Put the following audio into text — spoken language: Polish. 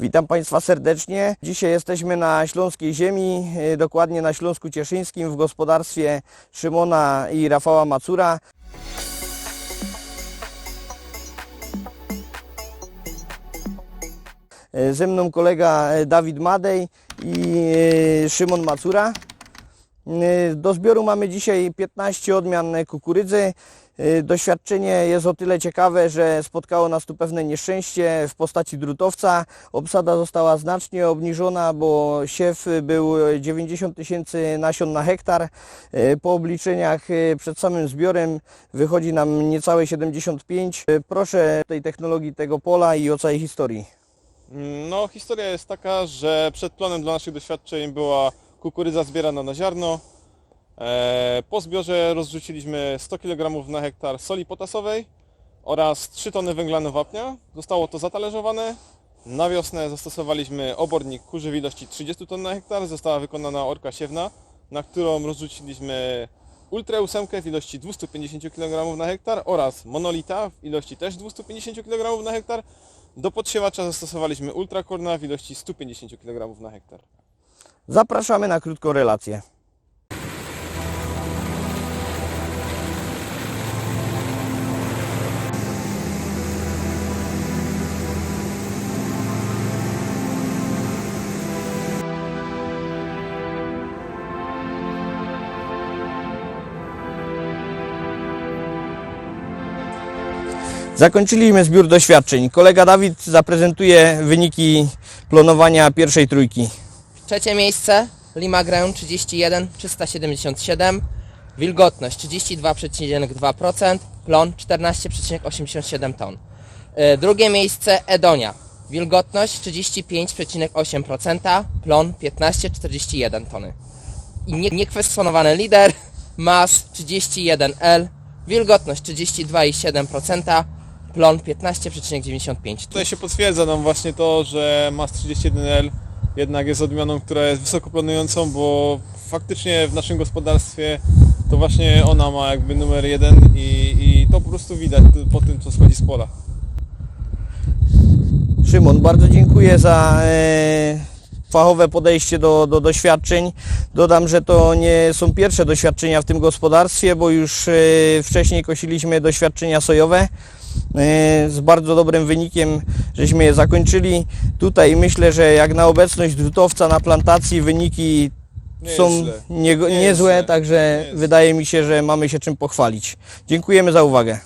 Witam Państwa serdecznie. Dzisiaj jesteśmy na Śląskiej Ziemi, e, dokładnie na Śląsku Cieszyńskim w gospodarstwie Szymona i Rafała Macura. E, Ze mną kolega e, Dawid Madej i Szymon Macura. E, Do zbioru mamy dzisiaj 15 odmian kukurydzy. E, Doświadczenie jest o tyle ciekawe, że spotkało nas tu pewne nieszczęście w postaci drutowca. Obsada została znacznie obniżona, bo siew był 90 tysięcy nasion na hektar. E, Po obliczeniach przed samym zbiorem wychodzi nam niecałe 75. E, Proszę tej technologii tego pola i o całej historii. No, historia jest taka, że przed plonem dla naszych doświadczeń była kukurydza zbierana na ziarno. E, Po zbiorze rozrzuciliśmy 100 kg na hektar soli potasowej oraz 3 tony węglanu wapnia. Zostało to zatalerzowane. Na wiosnę zastosowaliśmy obornik kurzy w ilości 30 ton na hektar. Została wykonana orka siewna, na którą rozrzuciliśmy Ultra 8 w ilości 250 kg na hektar oraz monolita w ilości też 250 kg na hektar. Do podsiewacza zastosowaliśmy ultrakorna w ilości 150 kg na hektar. Zapraszamy na krótką relację. Zakończyliśmy zbiór doświadczeń. Kolega Dawid zaprezentuje wyniki planowania pierwszej trójki. Trzecie miejsce Limagrę 31 377, wilgotność 32,2%, plon 14,87 ton. E, Drugie miejsce Edonia, wilgotność 35,8%, plon 15,41 tony. I nie- niekwestionowany lider MAS 31L, wilgotność 32,7%, plon 15,95 Tutaj się potwierdza nam właśnie to, że MAS 31L jednak jest odmianą, która jest wysoko planującą, bo faktycznie w naszym gospodarstwie to właśnie ona ma jakby numer jeden i, i to po prostu widać po tym, co schodzi z pola. Szymon, bardzo dziękuję za e, fachowe podejście do, do doświadczeń. Dodam, że to nie są pierwsze doświadczenia w tym gospodarstwie, bo już e, wcześniej kosiliśmy doświadczenia sojowe. E, Z bardzo dobrym wynikiem żeśmy je zakończyli. Tutaj myślę, że jak na obecność drutowca na plantacji wyniki Nie są nie, Nie niezłe, źle. także Nie wydaje mi się, że mamy się czym pochwalić. Dziękujemy za uwagę.